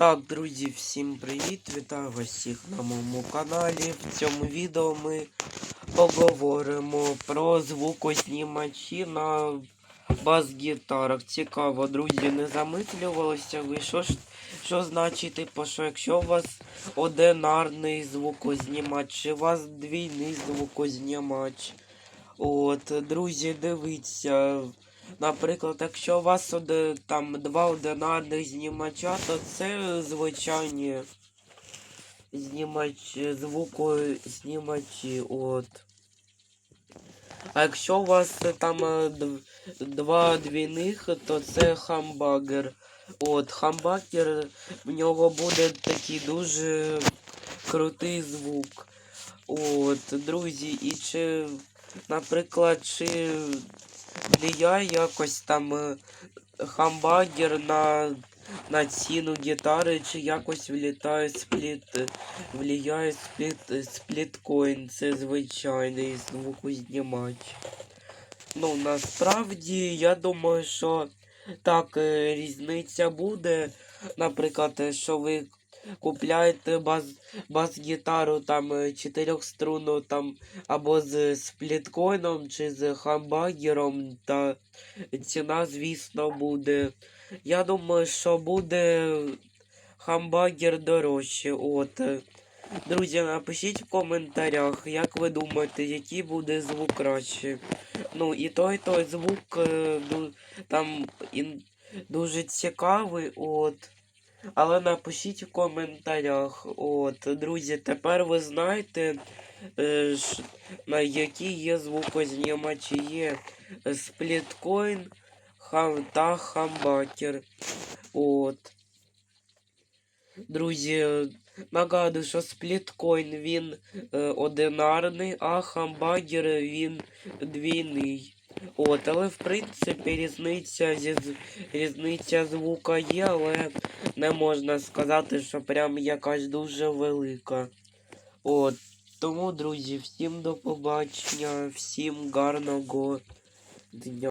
Так, друзі, всім привіт! Вітаю вас всіх на моєму каналі. В цьому відео ми поговоримо про звукознімачі на бас-гітарах. Цікаво, друзі, не замислювалися ви, що що значить, типу, що якщо у вас одинарний звукознімач, чи у вас двійний звукознімач. От, друзі, дивіться. Наприклад, якщо у вас там два одинарних знімача, то це звичайні знімач, звукознімачі. От. А якщо у вас там е, дв- два двійних, то це хамбагер. От, хамбагер, в нього буде такий дуже крутий звук. От, друзі, і чи, наприклад, чи влияє якось там е, хамбагер на, на ціну гітари, чи якось влітає спліт, е, спліт, е, спліткоін, це звичайний звукознімач. Ну, насправді, я думаю, що так, різниця буде. Наприклад, що ви купляєте бас, бас-гітару там е, чотирьохструнну там або з спліткоїном чи з хамбагером, та ціна, звісно, буде. Я думаю, що буде хамбагер дорожче. От. Друзі, напишіть в коментарях, як ви думаєте, який буде звук краще. Ну, і той, той звук е, там дуже цікавий, от. Але напишіть в коментарях. От, друзі, тепер ви знаєте, е, на які є звукознімачі. Є спліткоін хам, та хамбакер. От. Друзі, нагадую, що спліткоін він е, одинарний, а хамбагер він двійний. От, але в принципі різниця зі різниця звука є, але не можна сказати, що прям якась дуже велика. От. Тому, друзі, всім до побачення, всім гарного дня.